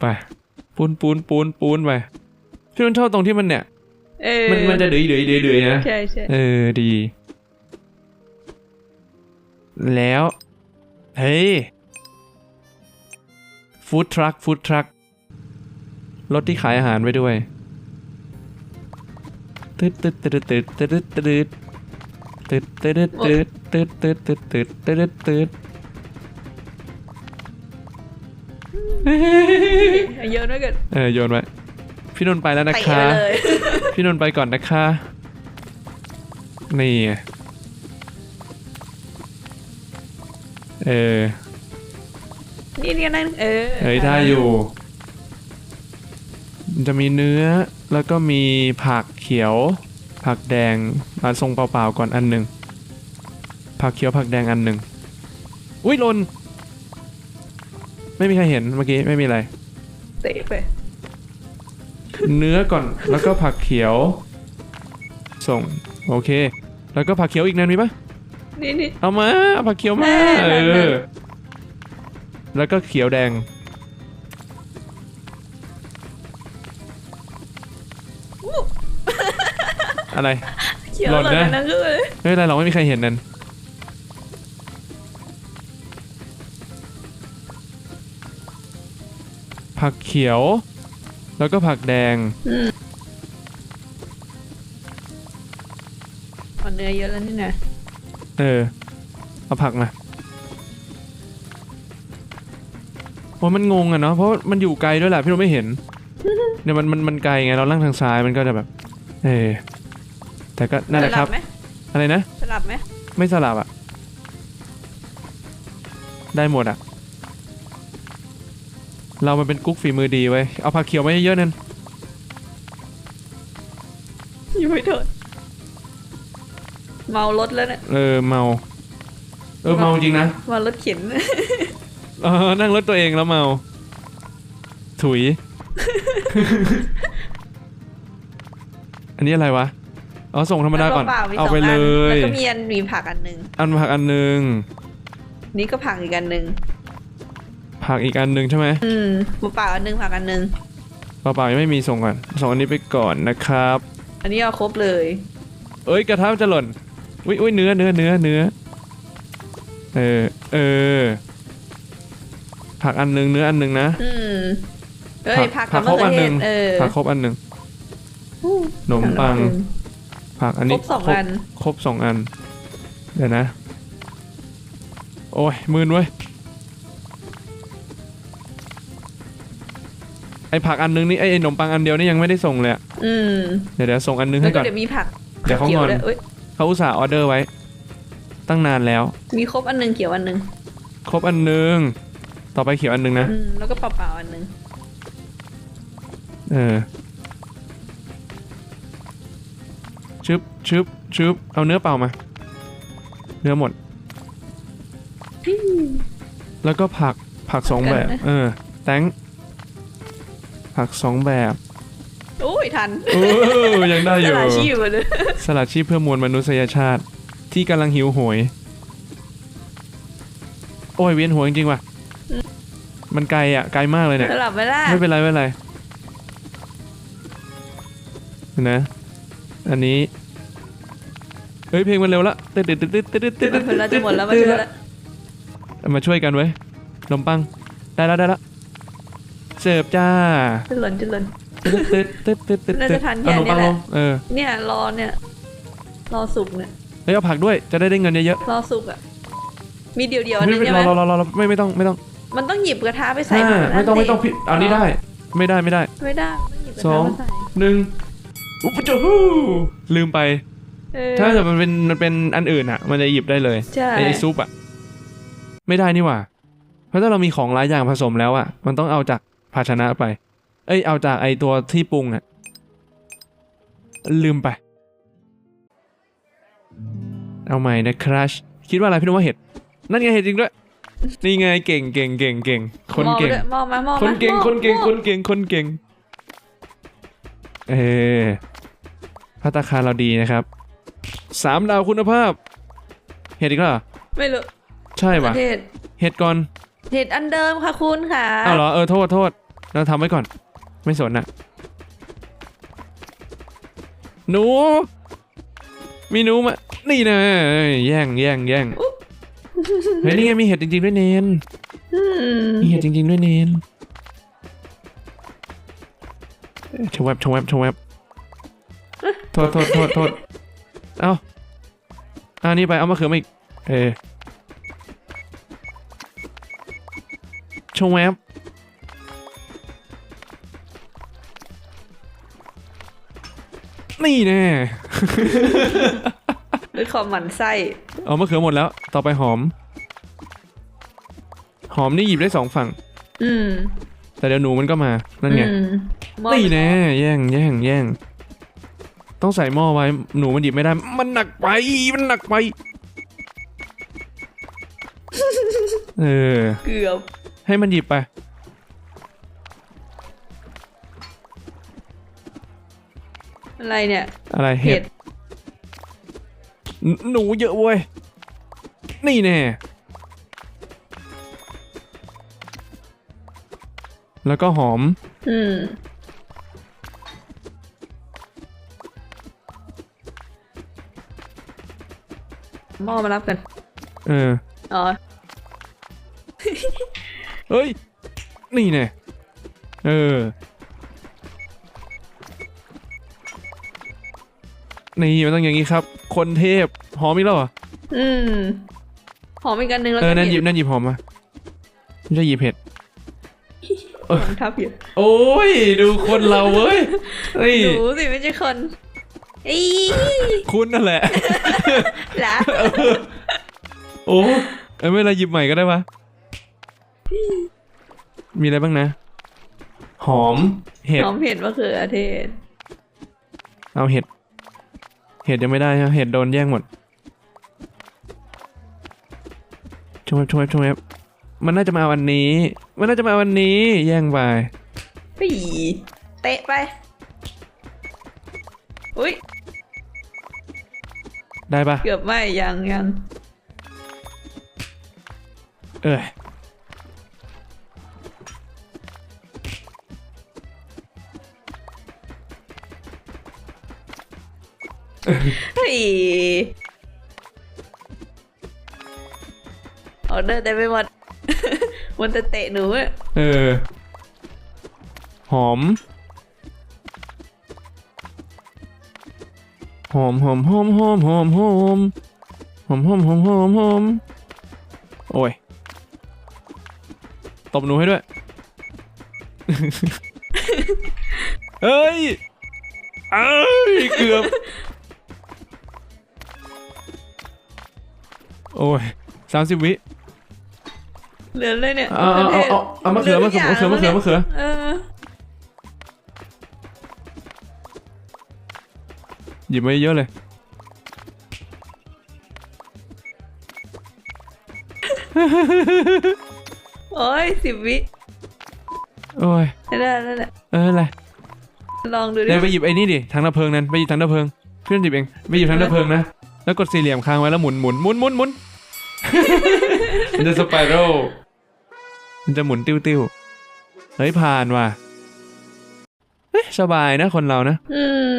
ไป ปูนปูนปูนปูนไปพี่มันชอบตรงที่มันเนี่ยเออมันมันจะเดือยเดือยเดือยเดือยนะใช่ใช่เออดี แล้วเฮ้ยฟู้ดทรัคฟู้ดทรัครถที่ขายอาหารไว้ด้วยตึ๊ดตึ๊ดตึ๊ดตึ๊ดตึ๊ดตึ๊ดตึ๊ดตึ๊ดตึ๊ดตึ๊ดตึ๊ดตึ๊ดตึ๊ดตึ๊ดตึ๊ดตึ๊ด เยอะด้วยกันเออโยนไว้พี่นนท์ไปแล้วนะเตะคะไปเลยพี่นนท์ไปก่อนนะคะ นี่ไงเออ นี่นี่นั่นเออเฮ้ยได้อยู่มันจะมีเนื้อแล้วก็มีผักเขียว ผักแดงมาทรงเปล่าๆก่อนอันหนึ่งผักเขียวผักแดงอันหนึ่งอุ้ยหลน ไม่มีใครเห็นเมื่อกี้ไม่มีอะไร เตะไป เนื้อก่อนแล้วก็ผักเขียว ส่ง โอเค แล้วก็ผักเขียวอีกนั่นมีปะนี่นี่ เอามาเอาผักเขียวมาแม่เอแม่แม่อแล้วก็เขียวแดง อะไร เขียวหหล่ล่นนนะนั่นคือไม่เป็นไรหรอกไม่มีใครเห็นนั่น ผักเขียว แล้วก็ผักแดงอืมเอาเนื้อเยอะแล้วนี่นะเออ เอาผักมาเพราะมันงงอะเนาะเพราะมันอยู่ไกลด้วยแหละพี่เราไม่เห็นเนี่ยมันมันมันไกลไงเราล่างทางซ้ายมันก็จะแบบ เออแต่ก็นั่นแหละครับสลับไหมอะไรนะ สลับไหมไม่สลับอะได้หมดอะ เรามันเป็นกุ๊กฝีมือดีไว้ยเอาผักเขียวมาเยอะๆนั่นยังไม่โดนเมารถแล้วเนี่ยเออเมา เออเมาจริงนะเมารถเข็นเออนั่งรถตัวเองแล้วเมา ถุย อันนี้อะไรวะเอาส่งธรรมดาก่อนปล่ๆมีเอาสงไปเลนยแล้วก็มีอันมีผักอันหนึ่งอันผักอันหนึ่งนี่ก็ผักอีกอันหนึ่ง ผักอีกอันหนึ่งใช่ไหมอืมเปล่าๆอันหนึ่งผักอันหนึ่งเปล่าๆยังไม่มีส่งก่อนส่งอันนี้ไปก่อนนะครับ อันนี้เอาครบเลย เอ้ยกระทะมันจะหล่นอุ้ยอุ้ยเนื้อเนื้อเนื้อเนื้อเออเออผักอันหนึ่งเนื้ออันหนึ่งนะ อืมเอ้ยผัผักกกับผัมะกครบเขือัอนหนึ่งเทศเออผักครบอันหนึ่งขนมปัง ผักอันครนี้บสองอัน ครบสองอัน เดี๋ยวนะ โอ้ยมืนเว้ย ไอผักอันนึงนี่ไอไอขนมปังอันเดียวนี่ยังไม่ได้ส่งเลยอะอืมเดี๋ยวเดี๋ยวส่งอันนึงแล้ให้วก็ก่อน เดี๋ยวมีผักเดี๋ยวเขาขีงอน ด้วยเอ้ยเขาอุตส่าห์ออเดอร์ไว้ ตั้งนานแล้ว มีครบอันหนึ่งเขียวอันหนึ่งครบอันนึง ต่อไปเขียวอันนึงนะ อืมแล้วก็เปล่าๆอันหนึ่งเออชึบชึบชึบเอาเนื้อเปล่ามา เนื้อหมด แล้วก็ผักผักสองแบบ เออ แตง ผักสองแบบโอ้ยทันเออยังได้อสยู่ละชีพเลยสลัดชีพเพื่อมวลมนุษยชาติ ที่กำลังหิวโหย โอ้ยเวียนหัวจริงๆว่ะ มันไกลอะไกลมากเลยเนี่ยสลับไม่ได้ไม่เป็นไรไม่เป็นไรเห็นะ อันนี้ เฮ้ยเพลงมันเร็วละตึ๊ดตึ๊ดตึ๊ดตึ๊ดตึ๊ดตึ๊ดตึ๊ดมันจะหมดแล้วมันจะหมดแล้วมาช่วยกันเว้ยขนมปังได้แล้วได้แล้วเสิร์ฟจ้าจะหล่นจะหล่นตึ๊ดตึ๊ดตึ๊ดตึ๊ดตึ๊ดน่าตึ๊จะดทันแค่เอาขนมปังนี้แหลละงเออเนี่ยรอเนี่ย รอสุกเนี่ย เฮ้ยเอาผักด้วยจะได้ได้เงินเยอะรอสุกอะ มีเดียวเดียวๆอันไม่นึงไม่ใช่ไหรมอรอรอรอไม่ไม่ต้องไม่ต้องมันต้องหยิบกระทะไปใส่อ่าผักไม่ต้องนั่ไม่นต้องสิพี่อันนี้ได้ ไม่ได้ไม่ได้ ไม่ได้ต้องหยิบกระสอทะง มาใส่หนึ่งอุ๊บจูฮู้ลืมไป เออ ถ้าเกิดมันเป็นมันเป็นอันอื่นอะ มันจะหยิบได้เลยใช่ ไอไอ้ซุปอะ ไม่ได้นี่หว่า เพราะถ้าเรามีของหลายอย่างผสมแล้วอะ มันต้องเอาจาก ภาชนะไป เอ้ยเอาจากไอตัวที่ปรุงอะลืมไป เอาใหม่นะครัชคิดว่าอะไรพี่นุ้ว่าเห็ด นั่นไงเห็ดจริงด้วย นี่ไงเก่งเก่งเก่งเก่งคนเก่งมองมามองมาคนเก่งมอคนเก่งมอคนเก่งคนเก่ง เออพัตตาคารเราดีนะครับสามดาวคุณภาพ เห็ดอีกแล้วเหรอไม่รู้ ใช่ปะเห็ดเห็ดก่อน เห็ดอันเดิมค่ะคุณค่ะ อ้าวเหรอ เออ โทษโทษ เราทำไว้ก่อน ไม่สนอะหนู มีหนูมา นี่นะแย่งแย่งแย่งเฮ้ยนี่ไงมีเห็ดจริงๆด้วยเนนอืมมีเห็ดจริง ๆ ด้วยเนนชวบชวบชวบโทษโทษโทษโทษเอาเอานี่ไปเอามะเขือมาอีกเออชวบ นี่แน่ด้วยความหมั่นไส้เอามะเขือหมดแล้ว ต่อไปหอม หอมนี่หยิบได้สองฝั่ง อืมแต่เดี๋ยวหนูมันก็มานั่นไงอืมหม้อนี่แน่แย่งแย่งแย่งต้องใส่หม้อไว้หนูมันหยิบไม่ได้ มันหนักไปมันหนักไปเออ เกือบให้มันหยิบไป อะไรเนี่ย อะไรเห็ดหนหนูเยอะเว้ย นี่แน่ แล้วก็หอม อืม หม้อมารับกัน เออ อ๋อ เฮ้ย นี่แน่ เออ นี่มันต้องอย่างนี้ครับ คนเทพหอมอีกแล้วเหรออืมหอมอีกอันหนึ่งแล้วเออก็นั่นหยิบนั่นหยิบหอมมาไม่ใช่หยิบเห็ดหอมทับอยู่โอ้ยดูคนเราเว้ยนี่หนูสิไม่ใช่คนอีคุณนั่นแหละหละโอ้เออไม่เป็นไรหยิบใหม่ก็ได้ปะมีอะไรบ้างนะ หอม เห็ด หอมเผ็ดมะเขือเทศ เอาเห็ด เห็ดยังไม่ได้ฮะเห็ดโดนแย่งหมดช่วยช่วยช่วยมันน่าจะมาวันนี้ มันน่าจะมาวันนี้ แย่งไปปีเตะไป อุ้ย ได้ปะเกือบไม่ยังยัง เออ เฮ้ยออเดอร์เต็มไปหมดมันจะเตะหนูอะเออ หอม หอมหอมหอมหอมหอมหอมหอมหอมหอมหอมหอมโอ้ย ตบหนูให้ด้วยเอ้ย เอ้ย เกือบ โอ้ยสามสิบวิเหลือเลยเนี่ยเอาเอาเอาเอาเอามะเขือมะเขือมะเขือมะเขือมะเขือเออหยิบมาเยอะเลยโอ้ยสิบวิโอ้ยได้ได้ได้ได้เอออะไรลองดูดิเดี๋ยวไปหยิบไอ้นี่ดิถังดับเพลิงนั้นไปหยิบถังดับเพลิงเพื่อนหยิบเองไปหยิบถังดับเพลิงนะแล้วกดสี่เหลี่ยมค้างไว้แล้วหมุนหมุนหมุนหมุนหมุน มันจะสไปรัลมันจะหมุนติ้วติ้วเฮ้ยผ่านว่ะเฮ้ยสบายนะคนเรานะ อืม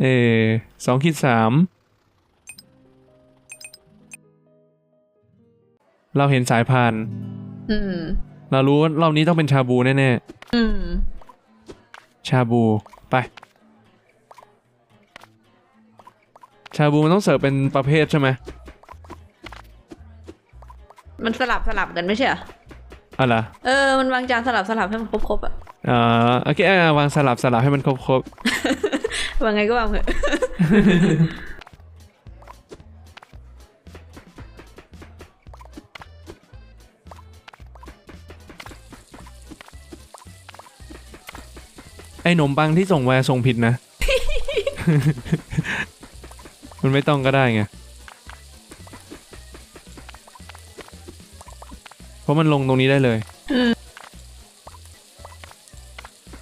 เออสองขีดสาม เราเห็นสายพาน อืม เรารู้ว่ารอบนี้ต้องเป็นชาบูแน่อืม ๆ ชาบู ไป ชาบูมันต้องเสิร์ฟเป็นประเภทใช่ไหม มันสลับสลับกันไม่ใช่เหรออะไรอเออมันวางจานสลับสลับให้มันครบครบๆอะอ่าโอเคอ่าวางสลับสลับให้มันครบครบวางไงก็วางเถอะไอ้หนมปังที่ส่งแวร์ส่งผิดนะ มันไม่ต้องก็ได้ไง เพราะมันลงตรงนี้ได้เลย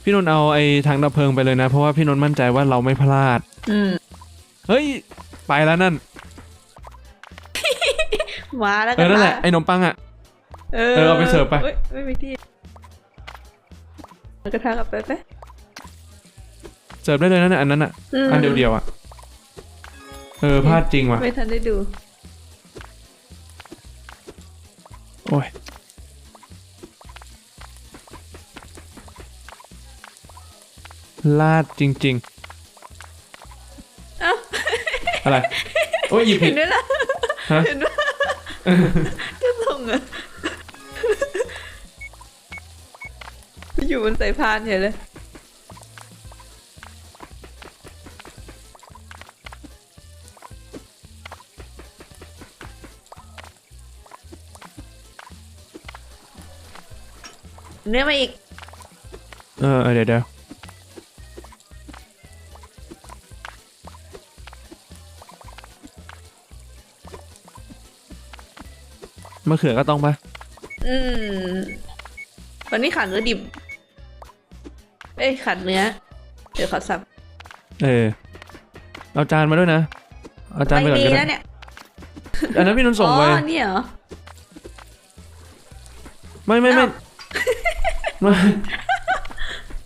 พี่นนท์เอาไอ้ทางดับเพลิงไปเลยนะ เพราะว่าพี่นนท์มั่นใจว่าเราไม่พลาด อืมเฮ้ย ไปแล้วนั่น มาแล้วเอกัอนนั่นแหละมาไอ้หนมปังอะเอเออเอาไปเสิร์ฟไป ฮ้ยไม่มีที่แล้วกระทะกลับไปไปเสิร์ฟได้เลยนะเนี่ยอันนั้นอะ มอันเดียวๆอะ เออพลาดจริงว่ะ ไม่ทันได้ดู โอ้ย ลาดจริงเอ้าๆอะไร โอ้ยหยิบผิเห็ด นด้วยล่ะฮะ เห็นด้วยก็ส่งอะอยู่บนสายพานเฉยเลย เนื้อมาอีก เออเออเดี๋ยวเดี๋ยว มะเขือก็ต้องปะอืมวันนี้ขาดเนื้อดิบ เอ้ยขาดเนื้อ เดี๋ยวขอสับ เออ เอาจานมาด้วยนะ เอาจานไปไม่ก่อนมีก็แล้ได้วเนี่ย อันนั้นพี่นนท์ส่งไปอ๋อนี่เหรอ ไม่ไม่ไม่อ้าวไม่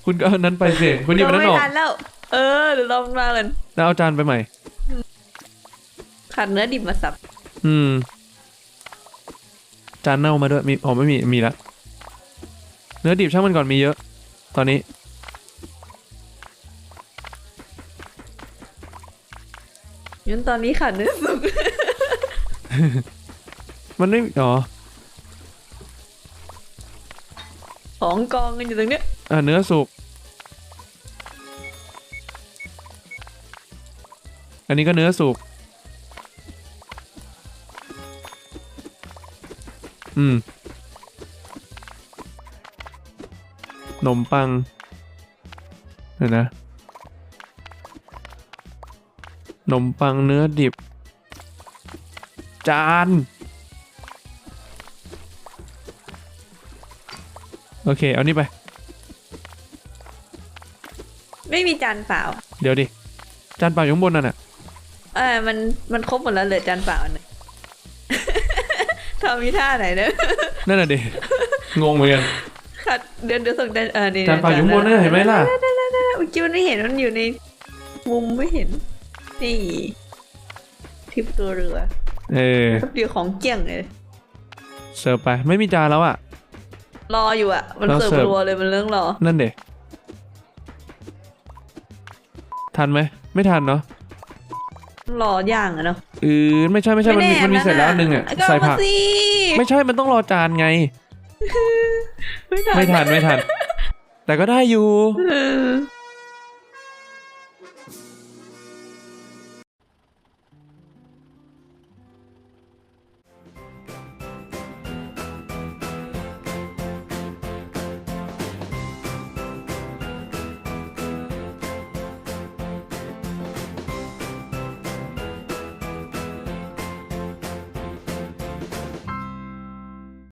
คุณก็เอาอันนั้นไปสิคุณหยิบอันนั้นออกไม่ทันแล้ว เออเดี๋ยวลองมากันแล้วเอาจานไปใหม่ขาดเนื้อดิบมาสับ อืม จานเน่ามาด้วยมีอ๋อไม่มีมีละเนื้อดิบช่างมันก่อนมีเยอะ ตอนนี้ งั้นตอนนี้ขาดเนื้อสุก มันไม่อ๋อของกองกันอยู่ตรงเนี้ยอ่าเนื้อสุก อันนี้ก็เนื้อสุก อืมขนมปังเดี๋ยวนะขนมปังเนื้อดิบ จาน โอเค เอานี่ไป ไม่มีจานเปล่า เดี๋ยวดิ จานเปล่าอยู่ข้างบนนั่นน่ะ เออมัน มันครบหมดแล้วเหลือจานเปล่าอันหนึง ทำมีท่าไหนเนอะนั่นน่ะดิงงเหมือนกันขาดเดี๋ยวเดี๋ยวส่งจานเออนี่จานเปล่าอยู่ข้างบนนั่นนะเห็นไหมล่ะได้ได้ได้ได้เมื่อกี้มันไม่เห็นมันอยู่ในมุมไม่เห็น นี่ทิปตัวเรือเออแป๊บเดียวของเกี่ยงเลยเสิร์ฟไปไม่มีจานแล้วอะรออยู่อะ มันเราเสิร์ฟเสิร์ฟรัวเลยมันเรื่องรอ นั่นเด็ทันไหมไม่ทันเนาะรอย่างอะเนาะเออไม่ใช่ไม่ใช่มันมีแมันมีเสร็จแล้วอันหนึงอะก็ใส่เอามาผักสิไม่ใช่มันต้องรอจานไง ไม่ทันไม่ทันไม่ทันแต่ก็ได้อยู่เออ